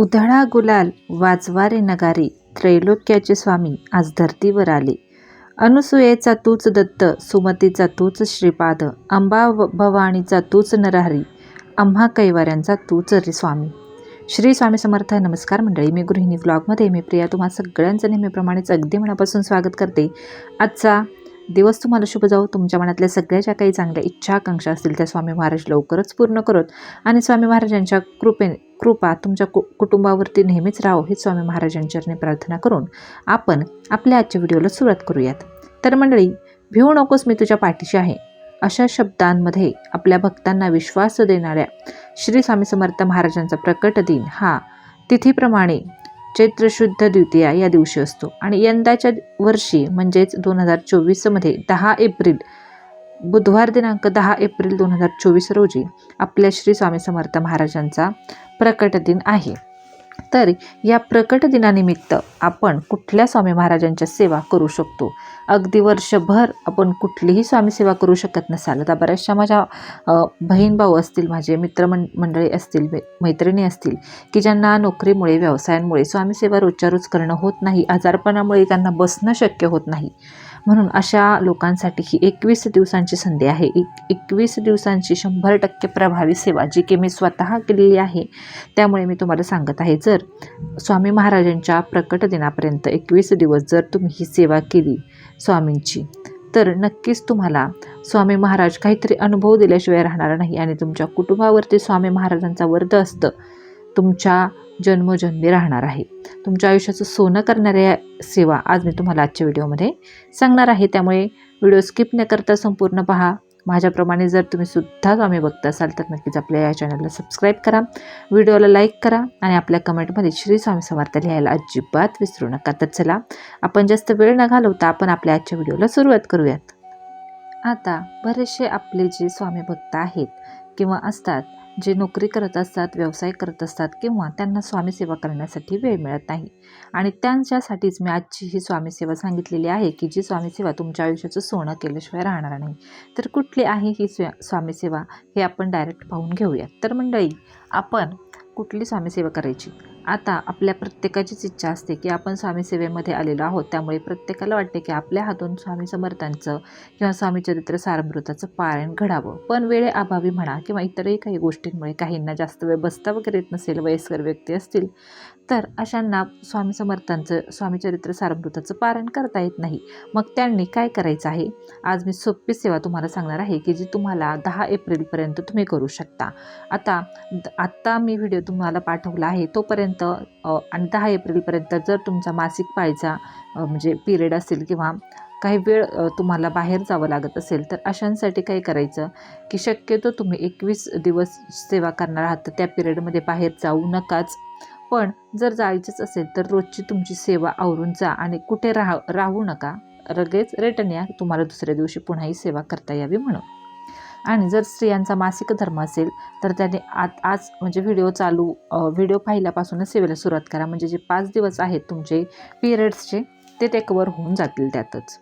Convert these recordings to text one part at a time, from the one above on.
उधळा गुलाल वाजवारे नगारे त्रैलोक्याचे स्वामी आज धर्तीवर आले. अनुसूयेचा तूच दत्त सुमतीचा तूच श्रीपाद अंबा भवानीचा तूच नरहरी आम्हा कैवाऱ्यांचा तूच रे स्वामी. श्री स्वामी समर्थ नमस्कार मंडळी. मी गृहिणी ब्लॉगमध्ये मी प्रिया. तुम्हा सगळ्यांचं नेहमीप्रमाणेच अगदी मनापासून स्वागत करते. आजचा दिवस तुम्हाला शुभ जाऊ तुमच्या मनातल्या सगळ्या ज्या काही चांगल्या इच्छा आकांक्षा असतील त्या स्वामी महाराज लवकरच पूर्ण करत. आणि स्वामी महाराजांच्या कृपे कृपा तुमच्या कु कुटुंबावरती नेहमीच राहो हे स्वामी महाराजांच्या प्रार्थना करून आपण आपल्या आजच्या व्हिडिओला सुरुवात करूयात. तर मंडळी भिवू नकोस मी तुझ्या पाठीशी आहे. अशा शब्दांमध्ये आपल्या भक्तांना विश्वास देणाऱ्या श्री स्वामी समर्थ महाराजांचा प्रकट दिन हा तिथीप्रमाणे चैत्र शुद्ध द्वितीया या दिवशी असतो. आणि यंदाच्या वर्षी म्हणजेच दोन हजार चोवीसमध्ये दहा एप्रिल बुधवार दिनांक दहा एप्रिल दोन हजार चोवीस रोजी आपल्या श्री स्वामी समर्थ महाराजांचा प्रकट दिन आहे. तर या प्रकट दिनानिमित्त आपण कुठल्या स्वामी महाराजांच्या सेवा करू शकतो? अगदी वर्षभर आपण कुठलीही स्वामी सेवा करू शकत नसाल. आता बऱ्याचशा माझ्या बहीण भाऊ असतील माझे मित्रमं मंडळी असतील मैत्रिणी असतील की ज्यांना नोकरीमुळे व्यवसायांमुळे स्वामी सेवा रोजच्या रोज करणं होत नाही आजारपणामुळे त्यांना बसणं शक्य होत नाही. म्हणून अशा लोकांसाठी ही एकवीस दिवसांची संधी आहे. एक एकवीस दिवसांची शंभर टक्के प्रभावी सेवा जी की मी स्वतः केलेली आहे त्यामुळे मी तुम्हाला सांगत आहे. जर स्वामी महाराजांच्या प्रकट दिनापर्यंत एकवीस दिवस जर तुम्ही ही सेवा केली स्वामींची तर नक्कीच तुम्हाला स्वामी महाराज काहीतरी अनुभव दिल्याशिवाय राहणार नाही आणि तुमच्या कुटुंबावरती स्वामी महाराजांचा वर्ध असतं. तुमच्या जन्मोजन्मी राहणार आहे. तुमच्या आयुष्याचं सोनं करणाऱ्या सेवा आज मी तुम्हाला आजच्या व्हिडिओमध्ये सांगणार आहे. त्यामुळे व्हिडिओ स्किप न करता संपूर्ण पहा. माझ्याप्रमाणे जर तुम्ही सुद्धा स्वामी बघत असाल तर नक्कीच आपल्या या चॅनलला सबस्क्राईब करा. व्हिडिओला लाईक करा आणि आपल्या कमेंटमध्ये श्री स्वामी समर्थ लिहायला अजिबात विसरू नका. तर चला आपण जास्त वेळ न घालवता आपण आपल्या आजच्या व्हिडिओला सुरुवात करूयात. आता बरेचसे आपले जे स्वामी भक्त आहेत किंवा असतात जे नोकरी करत असतात व्यवसाय करत असतात किंवा त्यांना स्वामीसेवा करण्यासाठी वेळ मिळत नाही. आणि त्यांच्यासाठीच मी आजची ही स्वामीसेवा सांगितलेली आहे की जी स्वामी सेवा तुमच्या आयुष्याचं सोनं केल्याशिवाय राहणार नाही. तर कुठली आहे ही स्व स्वामीसेवा हे आपण डायरेक्ट पाहून घेऊया. तर मंडळी आपण कुठली स्वामीसेवा करायची? आता आपल्या प्रत्येकाचीच इच्छा असते की आपण स्वामी सेवेमध्ये आलेलो आहोत. त्यामुळे प्रत्येकाला वाटते की आपल्या हातून स्वामी समर्थांचं किंवा स्वामी चरित्र सारमृताचं पारायण घडावं. पण वेळेअभावी म्हणा किंवा इतरही काही गोष्टींमुळे काहींना जास्त वेळ बसता वगैरे येत नसेल वयस्कर व्यक्ती असतील तर अशांना स्वामी समर्थांचं स्वामी चरित्र सारमृताचं पारायण करता येत नाही. मग त्यांनी काय करायचं आहे? आज मी सोपी सेवा तुम्हाला सांगणार आहे की जी तुम्हाला दहा एप्रिलपर्यंत तुम्ही करू शकता. आता आत्ता मी व्हिडिओ तुम्हाला पाठवला आहे तोपर्यंत अ, आणि दहा एप्रिलपर्यंत जर तुमचा मासिक पाळीचा म्हणजे पिरियड असेल किंवा काही वेळ तुम्हाला बाहेर जावं लागत असेल तर अशांसाठी काय करायचं की शक्यतो तुम्ही एकवीस दिवस सेवा करणार आहात तर त्या पिरियडमध्ये बाहेर जाऊ नकाच. पण जर जायचंच असेल तर रोजची तुमची सेवा आवरून जा आणि कुठे राह राहू नका. लगेच रिटर्न या तुम्हाला दुसऱ्या दिवशी पुन्हाही सेवा करता यावी म्हणून. आणि जर स्त्रियांचा मासिक धर्म असेल तर त्याने आत आज म्हणजे व्हिडिओ चालू व्हिडिओ पाहिल्यापासूनच सेवेला सुरुवात करा. म्हणजे जे पाच दिवस आहेत तुमचे पिरियड्सचे ते ते कवर होऊन जातील त्यातच.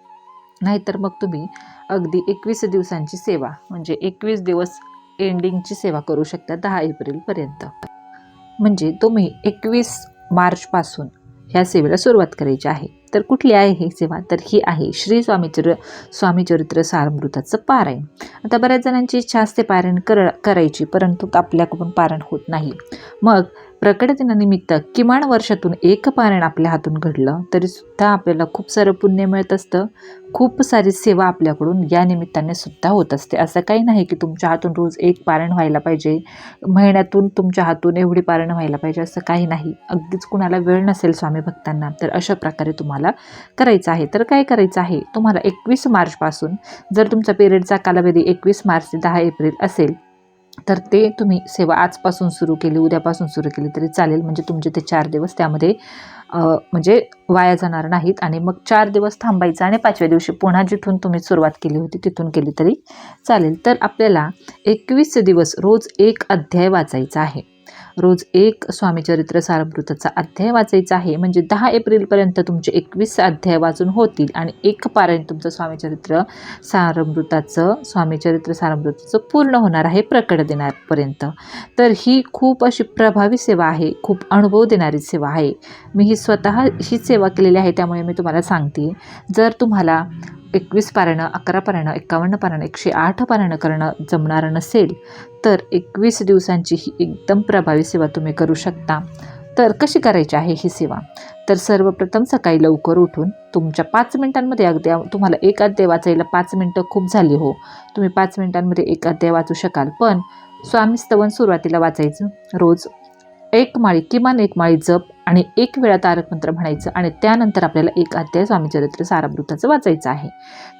नाहीतर मग तुम्ही अगदी एकवीस दिवसांची सेवा म्हणजे एकवीस दिवस एंडिंगची सेवा करू शकता दहा एप्रिलपर्यंत म्हणजे तुम्ही एकवीस मार्चपासून ह्या सेवेला सुरुवात करायची आहे. तर कुठली आहे ही सेवा? तर ही आहे श्री स्वामीचर स्वामीचरित्र सारमृताचं पारायण. आता बऱ्याच जणांची इच्छा असते पारायण कर करायची परंतु आपल्याकडून पारायण होत नाही. मग प्रकटदिनानिमित्त किमान वर्षातून एक पारायण आपल्या हातून घडलं तरीसुद्धा आपल्याला खूप सारं पुण्य मिळत असतं. खूप सारी सेवा आपल्याकडून या निमित्ताने सुद्धा होत असते. असं काही नाही की तुमच्या हातून रोज एक पारायण व्हायला पाहिजे महिन्यातून तुमच्या हातून एवढी पारायण व्हायला पाहिजे असं काही नाही. अगदीच कुणाला वेळ नसेल स्वामी भक्तांना तर अशा प्रकारे तुम्हाला करायचं आहे. तर काय करायचं आहे? तुम्हाला एकवीस मार्चपासून जर तुमचा पिरियडचा कालावधी एकवीस मार्च ते दहा एप्रिल असेल तर ते तुम्ही सेवा आजपासून सुरू केली उद्यापासून सुरू केली तरी चालेल. म्हणजे तुमचे ते चार दिवस त्यामध्ये म्हणजे वाया जाणार नाहीत आणि मग चार दिवस थांबायचं आणि पाचव्या दिवशी पुन्हा जिथून तुम्ही सुरुवात केली होती तिथून केली तरी चालेल. तर आपल्याला एकवीस दिवस रोज एक अध्याय वाचायचा आहे. रोज एक स्वामी चरित्र अध्याय वाचायचा आहे. म्हणजे दहा एप्रिलपर्यंत तुमचे एकवीस अध्याय वाचून होतील आणि एक पारायण तुमचं स्वामीचरित्र सारामृताचं स्वामीचरित्र सारामृताचं पूर्ण होणार आहे प्रकट देण्यापर्यंत. तर ही खूप अशी प्रभावी सेवा आहे खूप अनुभव देणारी सेवा आहे. मी ही स्वतः ही सेवा केलेली आहे त्यामुळे मी तुम्हाला सांगते. जर तुम्हाला एकवीस पारणं अकरा पारणं एकावन्न पारणं एकशे आठ पारणं करणं जमणार नसेल तर एकवीस दिवसांची ही एकदम प्रभावी सेवा तुम्ही करू शकता. तर कशी करायची आहे ही सेवा? तर सर्वप्रथम सकाळी लवकर उठून तुमच्या पाच मिनिटांमध्ये अगदी तुम्हाला एक अध्याय वाचायला पाच मिनटं खूप झाली हो. तुम्ही पाच मिनिटांमध्ये एक अध्याय वाचू शकाल पण स्वामी स्तवन सुरुवातीला वाचायचं रोज एक माळी किमान एक माळी जप आणि एक वेळा तारक मंत्र म्हणायचं आणि त्यानंतर आपल्याला एक अध्याय स्वामीचरित्र सारामृताचं वाचायचं आहे.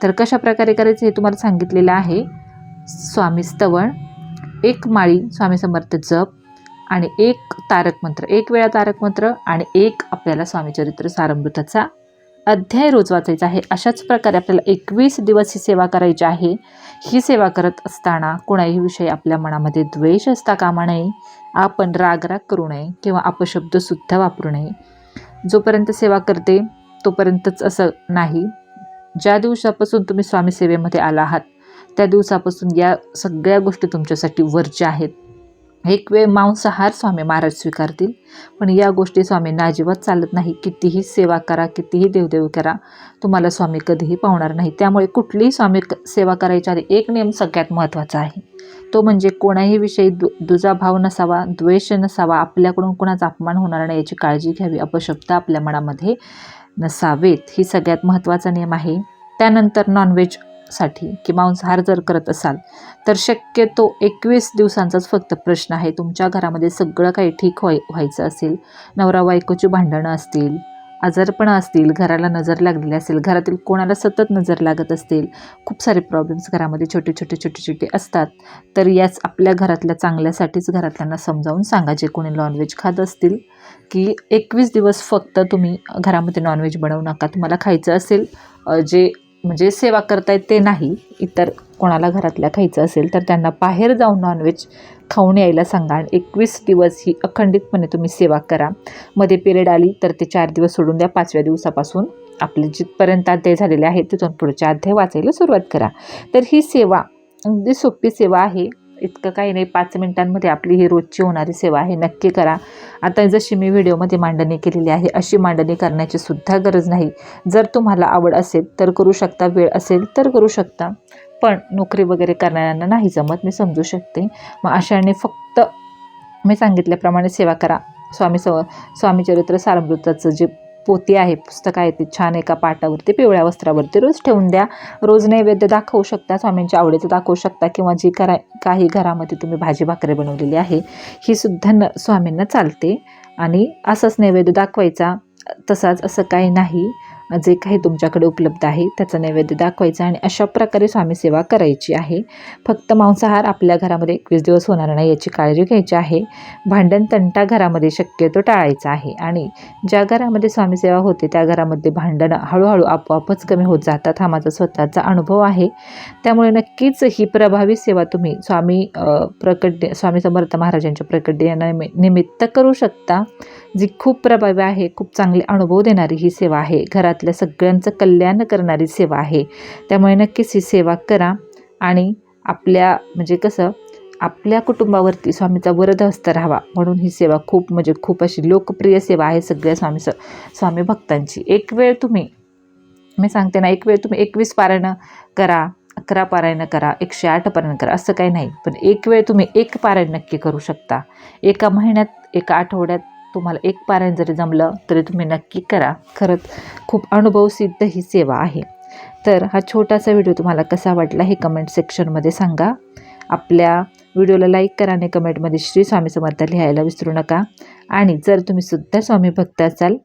तर कशा प्रकारे करायचं हे तुम्हाला सांगितलेलं आहे. स्वामी स्तवण एक माळी स्वामी समर्थ जप आणि एक तारक मंत्र एक वेळा तारक मंत्र आणि एक आपल्याला स्वामीचरित्र सारामृताचा अध्याय रोज वाचायचा आहे. अशाच प्रकारे आपल्याला एकवीस दिवस ही सेवा करायची आहे. ही सेवा करत असताना कोणाही विषयी आपल्या मनामध्ये द्वेष असता कामा नये. आपण रागराग करू नये किंवा अपशब्दसुद्धा वापरू नये. जोपर्यंत सेवा करते तोपर्यंतच असं नाही. ज्या दिवसापासून तुम्ही स्वामी सेवेमध्ये आला आहात त्या दिवसापासून या सगळ्या गोष्टी तुमच्यासाठी वरच्या आहेत. एक वेळ मांसाहार स्वामी महाराज स्वीकारतील. पण या गोष्टी स्वामींना अजिबात चालत नाही. कितीही सेवा करा कितीही देवदेव करा तुम्हाला स्वामी कधीही पावणार नाही. त्यामुळे कुठलीही स्वामी क सेवा करायच्या आधी एक नियम सगळ्यात महत्त्वाचा आहे. तो म्हणजे कोणाही विषयी दु दुजाभाव नसावा द्वेष नसावा आपल्याकडून कोणाचा अपमान होणार नाही याची काळजी घ्यावी. अपशब्द आपल्या मनामध्ये नसावेत. ही सगळ्यात महत्त्वाचा नियम आहे. त्यानंतर नॉनव्हेज साठी की मांसाहार जर करत असाल तर शक्यतो एकवीस दिवसांचाच फक्त प्रश्न आहे. तुमच्या घरामध्ये सगळं काही ठीक व्हाय व्हायचं असेल नवरा बायकोची भांडणं असतील आजारपणं असतील घराला नजर लागलेली असेल घरातील कोणाला सतत नजर लागत असतील खूप सारे प्रॉब्लेम्स घरामध्ये छोटे छोटे छोटे छोटे असतात तर याच आपल्या घरातल्या चांगल्यासाठीच घरातल्यांना समजावून सांगा जे कोणी नॉनव्हेज खात असतील की एकवीस दिवस फक्त तुम्ही घरामध्ये नॉनव्हेज बनवू नका. तुम्हाला खायचं असेल जे म्हणजे सेवा करतायत ते नाही इतर कोणाला घरातल्या खायचं असेल तर त्यांना बाहेर जाऊन नॉनव्हेज खाऊन यायला सांगा. आणि एकवीस दिवस ही अखंडितपणे तुम्ही सेवा करा. मध्ये पिरियड आली तर ते चार दिवस सोडून द्या. पाचव्या दिवसापासून आपले जिथपर्यंत अध्याय झालेले आहेत तिथून पुढच्या अध्याय वाचायला सुरुवात करा. तर ही सेवा अगदी सोपी सेवा आहे. इतकं काही नाही पाच मिनिटांमध्ये आपली ही रोजची होणारी सेवा आहे नक्की करा. आता जशी मी व्हिडिओमध्ये मांडणी केलेली आहे अशी मांडणी करण्याची सुद्धा गरज नाही. जर तुम्हाला आवड असेल तर करू शकता. वेळ असेल तर करू शकता. पण नोकरी वगैरे करणाऱ्यांना नाही जमत मी समजू शकते. मग अशाने फक्त मी सांगितल्याप्रमाणे सेवा करा. स्वामी स स्वामीचरित्र सारमृताचं जे पोती आहे पुस्तक आहे ते छान एका पाटावरती पिवळ्या वस्त्रावरती रोज ठेवून द्या. रोज नैवेद्य दाखवू शकता स्वामींच्या आवडीचं दाखवू शकता किंवा जी करा काही घरामध्ये तुम्ही भाजी भाकरी बनवलेली आहे ही सुद्धा न स्वामींना चालते. आणि असंच नैवेद्य दाखवायचा तसाच असं काही नाही. जे काही तुमच्याकडे उपलब्ध आहे त्याचा नैवेद्य दाखवायचा आणि अशा प्रकारे स्वामी सेवा करायची आहे. फक्त मांसाहार आपल्या घरामध्ये एकवीस दिवस होणार नाही याची काळजी घ्यायची आहे. भांडण तंटा घरामध्ये शक्यतो टाळायचा आहे आणि ज्या घरामध्ये स्वामी सेवा होते त्या घरामध्ये भांडणं हळूहळू आपोआपच कमी होत जातात हा माझा स्वतःचा अनुभव आहे. त्यामुळे नक्कीच ही प्रभावी सेवा तुम्ही स्वामी प्रकट स्वामी समर्थ महाराजांच्या प्रकट निमित्त करू शकता. जी खूप प्रभावी आहे खूप चांगले अनुभव देणारी ही सेवा आहे. घरात घरातल्या सगळ्यांचं कल्याण करणारी सेवा आहे. त्यामुळे नक्कीच ही सेवा करा आणि आपल्या म्हणजे कसं आपल्या कुटुंबावरती स्वामीचा वरदहस्त राहावा. म्हणून ही सेवा खूप म्हणजे खूप अशी लोकप्रिय सेवा आहे सगळ्या स्वामी स स्वामी भक्तांची. एक वेळ तुम्ही मी सांगते ना एक वेळ तुम्ही एकवीस पारायणं करा अकरा पारायणं करा एकशे आठ पारायण करा असं काही नाही. पण एक वेळ तुम्ही एक पारायण नक्की करू शकता. एका महिन्यात एका आठवड्यात तुम्हाला एक पारायण जरी जमलं तरी तुम्ही नक्की करा. खरंच खूप अनुभवसिद्ध ही सेवा आहे. तर हा छोटासा व्हिडिओ तुम्हाला कसा वाटला हे कमेंट सेक्शनमध्ये सांगा. आपल्या व्हिडिओला लाईक करा आणि कमेंटमध्ये श्री स्वामी समर्थ लिहायला विसरू नका. आणि जर तुम्ही सुद्धा स्वामी भक्त असाल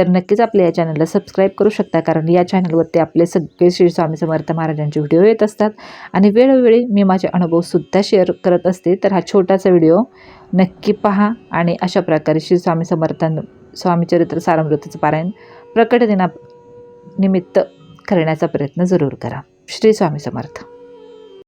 तर नक्कीच आपल्या या चॅनलला सबस्क्राईब करू शकता कारण या चॅनलवरती आपले सगळे श्री स्वामी समर्थ महाराजांचे व्हिडिओ येत असतात. आणि वेळोवेळी मी माझे अनुभवसुद्धा शेअर करत असते. तर हा छोटासा व्हिडिओ नक्की पहा आणि अशा प्रकारे श्री स्वामी समर्थां स्वामीचरित्र सारामृताचं पारायण प्रकट दिना निमित्त करण्याचा प्रयत्न जरूर करा. श्री स्वामी समर्थ.